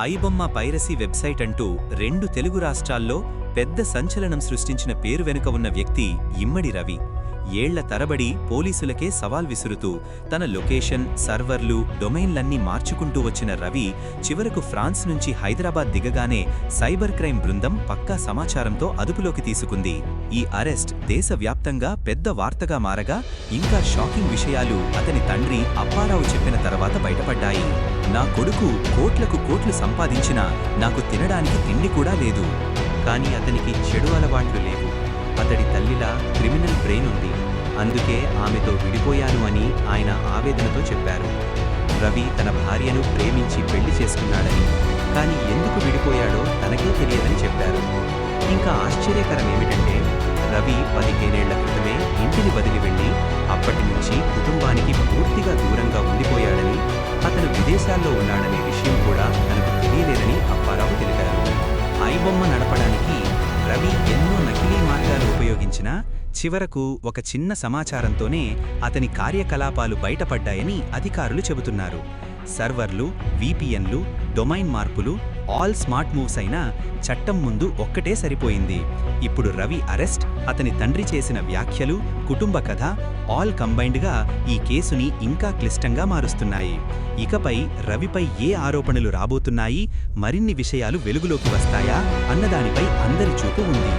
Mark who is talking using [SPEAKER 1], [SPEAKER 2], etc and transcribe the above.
[SPEAKER 1] IBomma piracy website అంటూ రెండు తెలుగు రాష్ట్రాల్లో పెద్ద సంచలనం సృష్టించిన పేరు వెనుక ఉన్న వ్యక్తి ఇమ్మడి రవి. ఏళ్ళ తరబడి పోలీసులకే సవాల్ విసురుతూ తన లొకేషన్ సర్వర్లు డొమైన్లన్నీ మార్చుకుంటూ వచ్చిన రవి చివరకు ఫ్రాన్స్ నుంచి హైదరాబాద్ దిగగానే సైబర్ క్రైమ్ బృందం పక్కా సమాచారంతో అదుపులోకి తీసుకుంది. ఈ అరెస్ట్ దేశవ్యాప్తంగా పెద్ద వార్తగా మారగా ఇంకా షాకింగ్ విషయాలు అతని తండ్రి అప్పారావు చెప్పిన తర్వాత బయటపడ్డాయి. నా కొడుకు కోట్లకు కోట్లు సంపాదించినా నాకు తినడానికి తిండి కూడా లేదు. కానీ అతనికి చెడు అలవాట్లు లేవు. అతడి తల్లిలా క్రిమినల్ బ్రెయిన్ ఉంది. అందుకే ఆమెతో విడిపోయాను అని ఆయన ఆవేదనతో చెప్పారు. రవి తన భార్యను ప్రేమించి పెళ్ళి చేసుకున్నాడని కానీ ఎందుకు విడిపోయాడో తనకే తెలియదని చెప్పారు. ఇంకా ఆశ్చర్యకరం ఏమిటంటే రవి పదిహేనేళ్ళ క్రితమే ఇంటిని వదిలి వెళ్ళి అప్పటి నుంచి కుటుంబానికి పూర్తిగా దూరంగా ఉండిపోయాడని అతను విదేశాల్లో ఉన్నాడనే విషయం కూడా తనకు తెలియలేదని అప్పారావు తెలిపారు. ఐబొమ్మ నడపడానికి రవి ఎన్నో నకిలీ అయినా చివరకు ఒక చిన్న సమాచారంతోనే అతని కార్యకలాపాలు బయటపడ్డాయని అధికారులు చెబుతున్నారు. సర్వర్లు విపిఎన్లు డొమైన్ మార్పులు ఆల్ స్మార్ట్ మూవ్స్ అయినా చట్టం ముందు ఒక్కటే సరిపోయింది. ఇప్పుడు రవి అరెస్ట్ అతని తండ్రి చేసిన వ్యాఖ్యలు కుటుంబ కథ ఆల్ కంబైన్డ్గా ఈ కేసుని ఇంకా క్లిష్టంగా మారుస్తున్నాయి. ఇకపై రవిపై ఏ ఆరోపణలు రాబోతున్నాయి మరిన్ని విషయాలు వెలుగులోకి వస్తాయా అన్నదానిపై అందరి చూపు ఉంది.